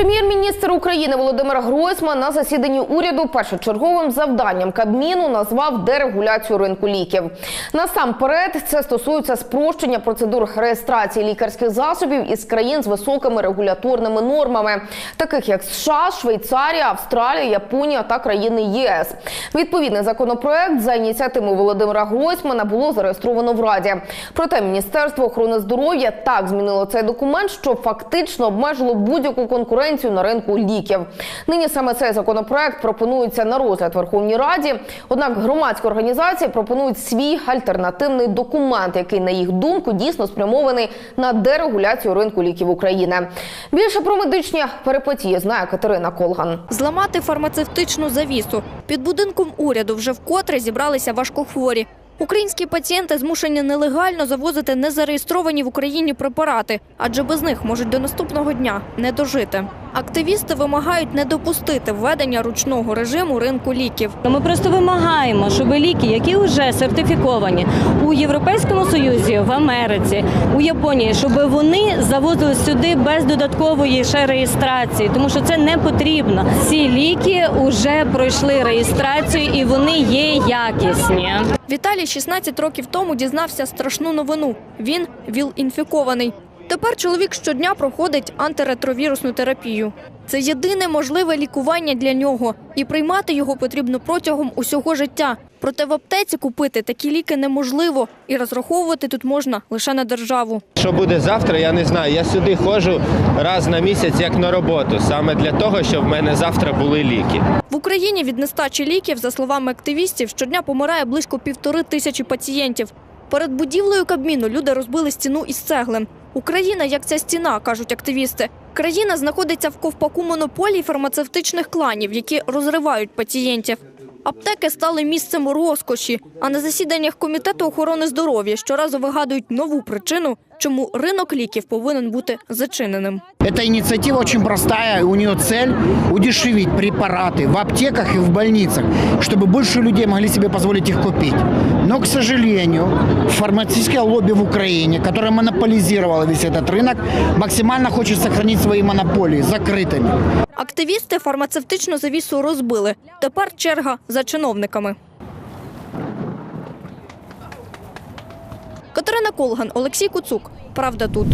Прем'єр-міністр України Володимир Гройсман на засіданні уряду першочерговим завданням Кабміну назвав дерегуляцію ринку ліків. Насамперед, це стосується спрощення процедур реєстрації лікарських засобів із країн з високими регуляторними нормами, таких як США, Швейцарія, Австралія, Японія та країни ЄС. Відповідний законопроект за ініціативою Володимира Гройсмана було зареєстровано в Раді. Проте Міністерство охорони здоров'я так змінило цей документ, що фактично обмежило будь-яку конкуренцію на ринку ліків. Нині саме цей законопроект пропонується на розгляд Верховній Раді. Однак громадські організації пропонують свій альтернативний документ, який, на їх думку, дійсно спрямований на дерегуляцію ринку ліків України. Більше про медичні перипетії знає Катерина Колган. Зламати фармацевтичну завісу. Під будинком уряду вже вкотре зібралися важкохворі. Українські пацієнти змушені нелегально завозити незареєстровані в Україні препарати, адже без них можуть до наступного дня не дожити. Активісти вимагають не допустити введення ручного режиму ринку ліків. Ми просто вимагаємо, щоб ліки, які вже сертифіковані у Європейському Союзі, в Америці, у Японії, щоб вони завозили сюди без додаткової ще реєстрації, тому що це не потрібно. Ці ліки вже пройшли реєстрацію і вони є якісні. Віталій 16 років тому дізнався страшну новину. Він ВІЛ-інфікований. Тепер чоловік щодня проходить антиретровірусну терапію. Це єдине можливе лікування для нього, і приймати його потрібно протягом усього життя. Проте в аптеці купити такі ліки неможливо, і розраховувати тут можна лише на державу. Що буде завтра, я не знаю. Я сюди ходжу раз на місяць як на роботу, саме для того, щоб в мене завтра були ліки. В Україні від нестачі ліків, за словами активістів, щодня помирає близько півтори тисячі пацієнтів. Перед будівлею Кабміну люди розбили стіну із цегли. Україна як ця стіна, кажуть активісти. Країна знаходиться в ковпаку монополій фармацевтичних кланів, які розривають пацієнтів. Аптеки стали місцем розкоші, а на засіданнях комітету охорони здоров'я щоразу вигадують нову причину, чому ринок ліків повинен бути зачиненим. Эта инициатива очень простая. У нее цель удешевить препараты в аптеках и в больницах, чтобы больше людей могли себе позволить их купить. Но, к сожалению, фармацевтическое лобби в Украине, которое монополизировало весь этот рынок, максимально хочет сохранить свои монополии закрытыми. Активісти фармацевтичну завісу розбили. Тепер черга за чиновниками. Катерина Колган, Олексій Куцук. Правда тут.